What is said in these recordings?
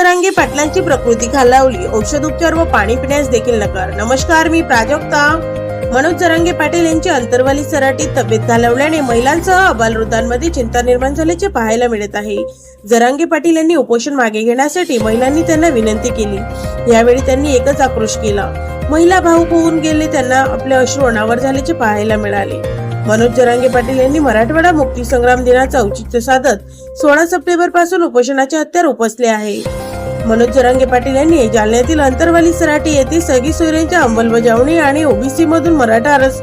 जरांगे पाटलांची प्रकृती खालावली. औषध उपचार व पाणी पिण्यास देखील नकार. नमस्कार मी प्राजक्ता. मनोज जरांगे पाटील यांची अंतर्वाली सराटीत तब्येत घालवल्याने महिलांसह अबालवृद्धांमध्ये चिंता निर्माण झाल्याचे पाहायला मिळत आहे. जरांगे पाटील यांनी उपोषण मागे घेण्यासाठी महिलांनी त्यांना विनंती केली. यावेळी त्यांनी एकच आक्रोश केला. महिला भाऊक होऊन गेले त्यांना आपले अश्रू अनावर झाल्याचे पाहायला मिळाले. मनोज जरांगे पाटील यांनी मराठवाडा मुक्ती संग्राम दिनाचं औचित्य साधत सोळा सप्टेंबरपासून उपोषणाचे हत्यार उपसले आहे. मनोज जरांगे पाटील यांनी जालन्यातील अंतरवाली सराटी येथे सगळी सोयऱ्यांच्या अंमलबजावणी आणि ओबीसी मधून मराठा आरस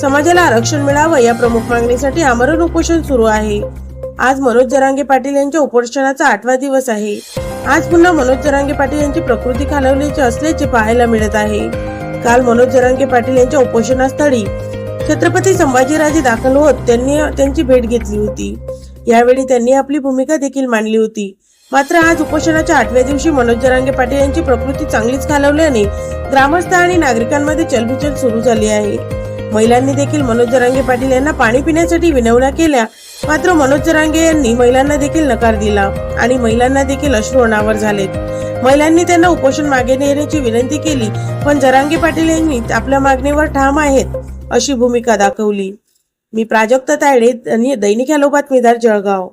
समाजाला आरक्षण मिळावं या प्रमुख मागणीसाठी आमरण उपोषण सुरू आहे. आज मनोज जरांगे पाटील यांच्या उपोषणाचा आठवा दिवस आहे. आज पुन्हा मनोज जरांगे पाटील यांची प्रकृती खालवल्याची असल्याचे पाहायला मिळत आहे. काल मनोज जरांगे पाटील यांच्या उपोषणास्थळी छत्रपती संभाजीराजे दाखल होत त्यांनी त्यांची भेट घेतली होती. यावेळी त्यांनी आपली भूमिका देखील मांडली होती. मात्र आज उपोषणाच्या आठव्या दिवशी मनोज जरांगे पाटील यांची प्रकृती चांगलीच घालवल्याने ग्रामस्थ आणि नागरिकांमध्ये चलबिचल सुरू झाली आहे. महिलांनी देखील मनोज जरांगे पाटील यांना पाणी पिण्यासाठी विनवण्या केल्या मात्र मनोज जरांगे यांनी महिलांना देखील नकार दिला आणि महिलांना देखील अश्रू अनावर झाले महिलांनी त्यांना उपोषण मागे नेण्याची विनंती केली पण जरांगे पाटील यांनी आपल्या मागणीवर ठाम आहेत अशी भूमिका दाखवली. मी प्राजक्त तायडे आणि दैनिक हॅलो बातमीदार जळगाव.